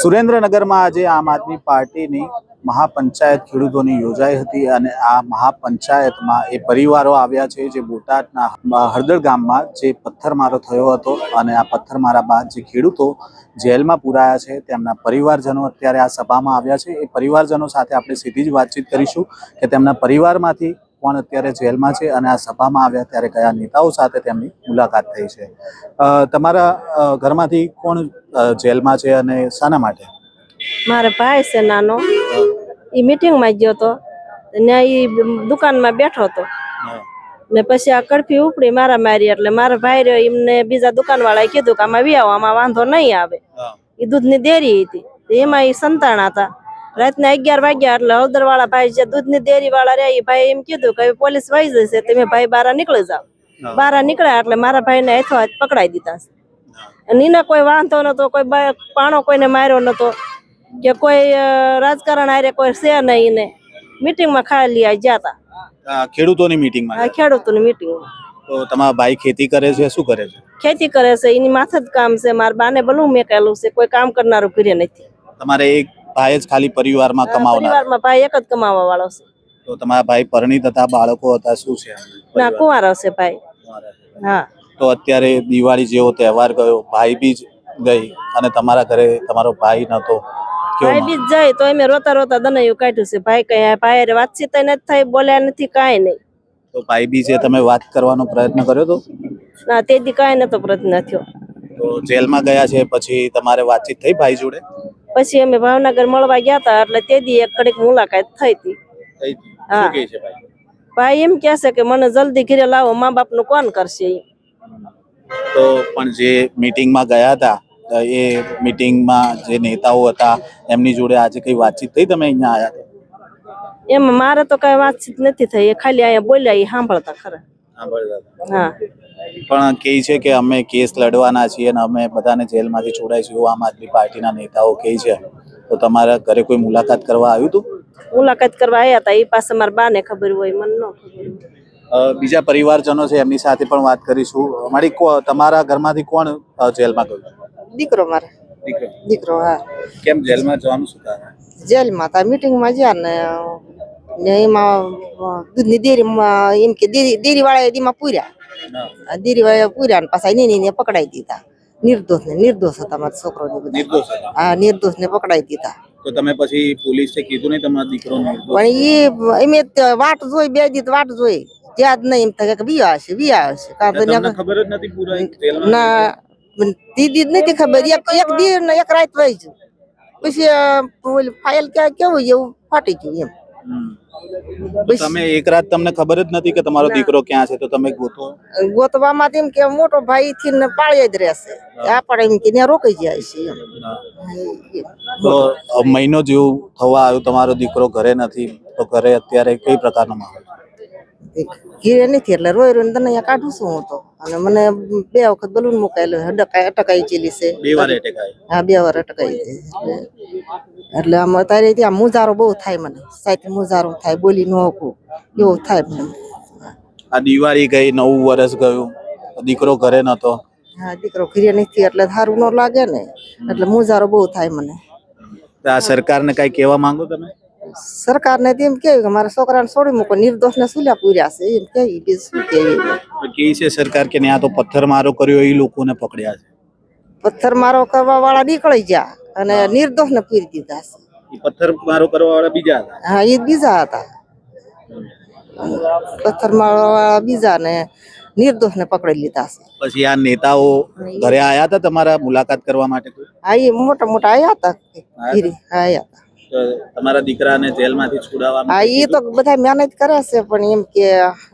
સુરેન્દ્રનગરમાં આજે આમ આદમી પાર્ટીની મહાપંચાયત ખેડૂતોની યોજાઈ હતી અને આ મહાપંચાયતમાં એ પરિવારો આવ્યા છે જે બોટાદના હળદળ ગામમાં જે પથ્થરમારો થયો હતો અને આ પથ્થરમારા બાદ જે ખેડૂતો જેલમાં પુરાયા છે, તેમના પરિવારજનો અત્યારે આ સભામાં આવ્યા છે. એ પરિવારજનો સાથે આપણે સીધી જ વાતચીત કરીશું કે તેમના પરિવારમાંથી કોણ અત્યારે જેલમાં છે અને આ સભામાં આવ્યા ત્યારે કયા નેતાઓ સાથે તેમની મુલાકાત થઈ છે. તમારા ઘરમાંથી કોણ જેલમાં છે અને શાના માટે? મારે ભાઈ છે નાનો. એ મીટિંગમાં ગયો તો. ત્યાં એ દુકાનમાં બેઠો હતો. ને પછી આ કડફી ઉપડી મારા મારી એટલે મારા ભાઈ રહ્યો. એમને બીજા દુકાન વાળાએ કીધું કે આમાં આવો આમાં વાંધો નહીં આવે. એ દૂધની ડેરી હતી. એમાં એ સંતાણ હતા. રાતના અગિયાર વાગ્યા એટલે હળદર વાળા ભાઈ જે દૂધની ડેરી વાળા રહ્યા એ ભાઈ એમ કીધું કે પોલીસ વહી જશે તમે ભાઈ બારા નીકળી જાઓ. બારા નીકળ્યા એટલે મારા ભાઈને હાથો હાથ પકડાઈ દીધા છે. નીના કોઈ વાંધો નતો કોઈ પાણો કોઈને માર્યો નતો કે કોઈ રાજકારણ આરે કોઈ છે નહીં ને. મીટિંગમાં ખાલી આ ગયા હતા ખેડૂતોની મીટિંગમાં આ ખેડૂતોની મીટિંગમાં. તો તમારા ભાઈ ખેતી કરે છે શું કરે છે? ખેતી કરે છે એની માથે જ કામ છે મારા બાને બલું મેકેલું છે કોઈ કામ કરનારું ઘરે નથી. તમારે એક ભાઈ જ ખાલી પરિવારમાં કમાવનાર. પરિવારમાં ભાઈ એક જ કમાવા વાળો છે. તો તમારા ભાઈ પરિણીત હતા બાળકો હતા શું છે ના કુંવારો છે ભાઈ. હા. તો અત્યારે દિવાળી જેવો તહેવાર ગયો ભાઈ બીજ ગઈ અને તમારા ઘરે તમારો ભાઈ નતો. ભાઈ બીજ જાય તો અમે રોતા રોતા દનયુ કાઢ્યું છે. ભાઈ કઈ ભાઈ હારે વાતચીત નથી થઈ બોલ્યા નથી કાંઈ નહીં. તો ભાઈ બીજે તમે વાત કરવાનો પ્રયત્ન કર્યો તો? ના તે દી કાંઈ નતો પ્રયત્ન થયો. તો જેલમાં ગયા છે પછી તમારે વાતચીત થઈ ભાઈ જોડે? પછી અમે ભાવનગર મળવા ગયા હતા એટલે તે દી એક કડીક મુલાકાત થઈ હતી હા. ભાઈ ભાઈ એમ કે છે કે મને જલ્દી ઘરે લાવો મા બાપનું કોણ કરશે? તો પણ જે મીટિંગમાં ગયા હતા એ મીટિંગમાં જે નેતાઓ હતા એમની જોડે આજે કઈ વાતચીત થઈ તમે અહીંયા આવ્યા એમ મારે તો કઈ વાતચીત નથી થઈ એ ખાલી અહીંયા બોલ્યા એ સાંભળતા ખરા. હા. પણ કહે છે કે અમે કેસ લડવાના છીએ અને અમે બધાને જેલમાંથી છોડાઈશું એવું આમ આદમી પાર્ટીના નેતાઓ કહે છે. તો તમારા ઘરે કોઈ મુલાકાત કરવા આવ્યું હતું મુલાકાત કરવા આવ્યા હતા એ પાસે મારા બાને ખબર હોય મને ન ખબર બીજા પરિવારજનો છે એમની સાથે પણ વાત કરીશું. અમારી તમારા ઘરમાંથી કોણ જેલમાં ગયું? દીકરો મારે. દીકરો. દીકરો હા. કેમ જેલમાં જવાનું શું કારણ? જેલમાં તા મીટિંગમાં જ્યાં ને ને એમાં દૂધની ડેરીમાં એમ કે ડેરી ડેરી વાળા એમાં પૂર્યા. આ ડેરી પૂર્યા ને પાછા એને પકડાઈ દીધા. નિર્દોષ ને નિર્દોષ હતા મારા છોકરો નિર્દોષ હતા? હા નિર્દોષ ને પકડાઈ દીધા. તો તમે પછી પોલીસે કીધું નહીં તમારા દીકરો પણ એ એમ વાટ જોઈ બે દીત વાટ જોઈ. ત્યાં જ નહીં એમ થાય કે વિયા હશે વિયા હશે. કાં તો ખબર જ નથી પૂરા ના દીદી જ નથી ખબર. એક એક દી ને એક રાત વહી પછી ફાઇલ ક્યાં કેવું એવું ફાટી ગયું એમ. તમે એક રાત તમને ખબર જ નથી કે તમારો દીકરો ક્યાં છે તો તમે ગોતો. ગોતવામાં તો એમ કે મોટો ભાઈ થી ને પાળે જ રહેશે. આપણે એમ કે રોકાઈ જાય છે તો મહિનો જેવું થવા આવ્યું તમારો દીકરો ઘરે નથી તો ઘરે અત્યારે કઈ પ્રકારનો માહોલ? ઘીરે નથી એટલે રોઈ રોઈને તને અહીંયા કાઢું છું હું તો. અને મને બે વખત બલૂન મુકાયેલું અટકાઈ અટકાઈ ચેલી છે. બે વાર એટેક હા બે વાર અટકાઈ છે. એટલે એટલે આમ અત્યારે ત્યાં મુજારો બહુ થાય મને. સાહેબ મુજારો થાય બોલી ન હકું એવું થાય મને. આ દિવાળી ગઈ નવું વર્ષ ગયું. દીકરો ઘરે નતો. હા દીકરો ઘરે નથી એટલે સારું ન લાગે ને. એટલે મુજારો બહુ થાય મને. આ સરકારને કઈ કહેવા માંગો તમે? સરકારને ને એમ કે મારા છોકરાને છોડી મૂકો નિર્દોષ ને સુલ્યા પૂર્યા છે. એમ કેવી બીજું શું કેવી તો છે સરકાર કે આ તો પથ્થર મારો કર્યો એ લોકોને પકડ્યા છે. પથ્થર મારો કરવા વાળા નીકળી ગયા અને નિર્દોષ ને પૂરી દીધા છે. એ પથ્થર મારો કરવા વાળા બીજા હતા? હા એ બીજા હતા. પથ્થર મારવા વાળા બીજા ને નિર્દોષ ને પકડી લીધા છે. પછી આ નેતાઓ ઘરે આયા હતા તમારા મુલાકાત કરવા માટે હા એ મોટા મોટા આયા હતા? હા આયા હતા. તમારા દીકરાને જેલમાંથી છોડાવવા હા એ તો બધા મહેનત કરે છે પણ એમ કે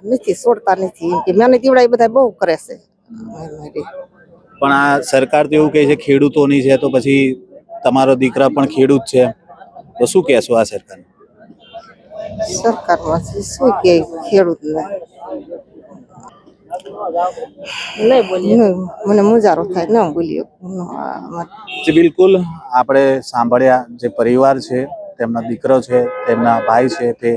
નથી છોડતા નથી. એમ કે મહેનત એવડા બધા બહુ કરે છે. પણ આ સરકાર તો એવું કહે છે ખેડૂતોની છે તો પછી તમારો દીકરા પણ ખેડૂત છે. તો શું કહેશો આ સરકાર સરકાર શું કે ખેડૂતને? નહીં બોલીએ. મને મુજારો થાય ન બોલીએ ન, બિલકુલ. આપણે સાંભળ્યા જે પરિવાર છે તેમનો દીકરો છે તેમના ભાઈ છે તે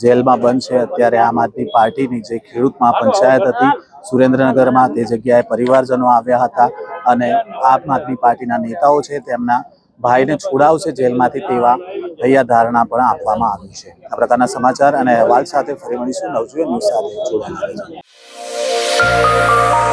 જેલમાં બંધ છે અત્યારે આમ આદમી પાર્ટીની જે ખેડૂત મહાપંચાયત હતી સુરેન્દ્રનગરમાં તે જગ્યાએ પરિવારજનો આવ્યા હતા અને આમ આદમી પાર્ટીના નેતાઓ છે તેમના ભાઈને છોડાવશે જેલમાંથી તેવા હૈયા ધારણા પણ આપવામાં આવી છે. આ પ્રકારના સમાચાર અને અહેવાલ સાથે ફરી મળીશું. નવજીવન ન્યૂઝ સાથે જોડાયેલા Música